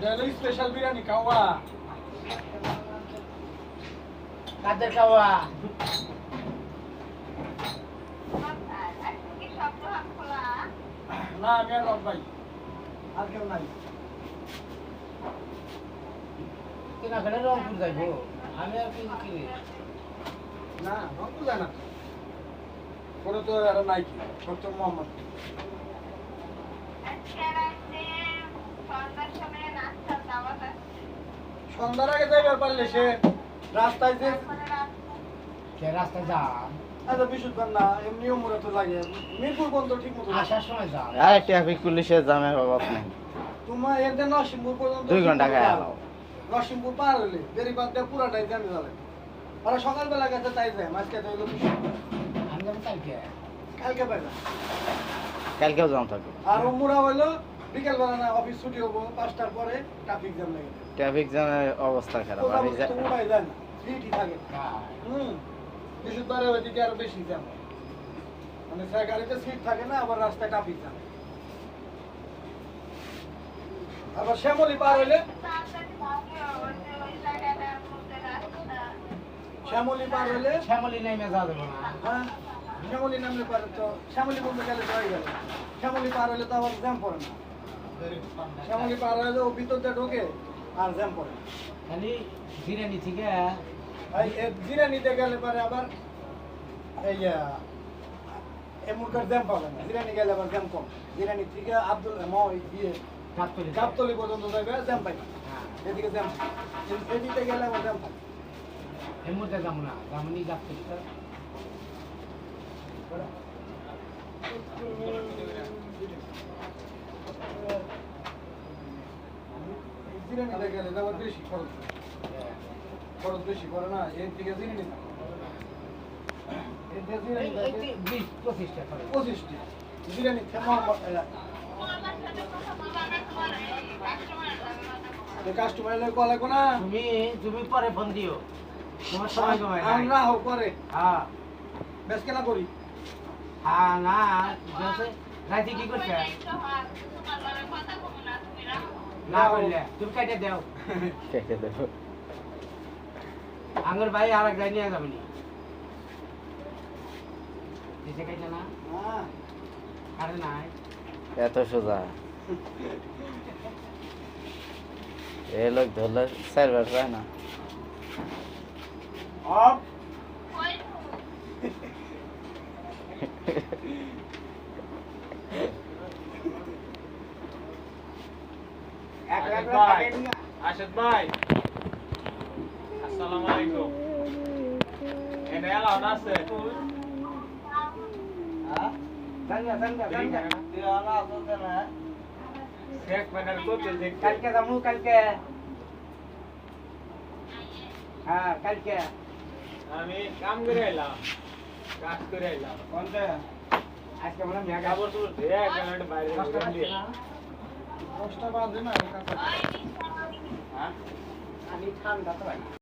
Special biryani খাওয়া কাদের খাওয়া না আমি আর রব ভাই। আর কেউ নাই। কিনা খেলে রংপুর যাইবো। আমি আর কি কিনি না রংপুর যায় না। পরে তো আর নাই কি মোহাম্মদ। সন্ধ্যার আগে যাইবার পারলে সে রাস্তায় যে কে রাস্তায় যান। এত বিশুদ্ধ না এমনি উমরে তো লাগে। মিরপুর পর্যন্ত ঠিক মতো আসার সময় যান। আর ট্রাফিক পুলিশের জামে অভাব নেই। তোমার এতে নরসিংপুর পর্যন্ত দুই ঘণ্টা গায়ে যাও। আলাও। নরসিংপুর পার হলে দেরি বাদ দিয়ে পুরাটাই জানি যাবে ওরা সকালবেলা গেছে তাই যায়। মাঝকে তো হইল আমি যাব কালকে। কালকে পাই না কালকেও জাম থাকবে আর উমরা হইল বিকেলবেলা না অফিস ছুটি হব পাঁচটার পরে ট্রাফিক জ্যাম লেগে। যায়। ট্রাফিক জ্যামের অবস্থা খারাপ আমি ফ্রিটি থাকে। হ্যাঁ। হুম ওইদিকে আরও বেশি জ্যাম মানে গাড়িতে সিট থাকে না আবার রাস্তায় ট্রাফিক জ্যাম আবার শ্যামলি পার হইলে শ্যামলি পার হইলে শ্যামলি নেমে যাওয়া যাব না। হ্যাঁ শ্যামলি নামলে পারে তো শ্যামলি বলতে গেলে তো হয়ে গেল। শ্যামলি পার হইলে তো আবার জ্যাম পড়ে না। শ্যামলি পার হইলে ও ভিতর দিয়ে ঢোকে? আর জ্যাম পড়ে। খালি বিরিয়ানি থেকে এই এ জিরা নিতে গেলে পরে আবার এই এমনকার জ্যাম পাবে না। জিরানি গেলে আবার জ্যাম কম। জিরানি থেকে আব্দুল মই দিয়ে গাবতলি। পর্যন্ত যাবে জ্যাম পাই হ্যাঁ। এদিকে জ্যাম এদিকে গেলে আবার জ্যাম পাই এর মধ্যে যাব না। যাবনি গাবতলি জিরানিতে গেলে আবার বেশি খরচ। খরচ বেশি করে না এর থাকে মোহাম্মদ কাস্টমার লাগবো না। তুমি তুমি পরে ফোন দিও। তোমার সময় কমাই আমরা হোক পরে। হ্যাঁ। বেশ কেনা করি। হ্যাঁ না ঠিক আছে। কি করছে না বললে তুমি কেটে দাও। কেটে দেবো। আঙ্গুর ভাই আর এক জায়গায় নিয়ে যাবেনি দিছে কেটে না আরে নাই। এত সোজা। এ লোক ধরলে চারবার পায় না। অফ। এক লাখ আশিক ভাই। টাকা নিয়ে আশিক ভাই আসসালামু আলাইকুম এনে এলাও না আছে হ্যাঁ জানগা জানগা জানগা তুই আলা আসতে না শেখ মানে করতে দেখ কালকে যাব কালকে হ্যাঁ কালকে আমি কাম করে এলাম কাজ করে এলাম কোনটা আজকে মনে মেঘা কাপড় চোপড় ধুয়ে একেবারে বাইরে দশটা বাজে না হ্যাঁ? আমি ঠান্ডা তো ভাই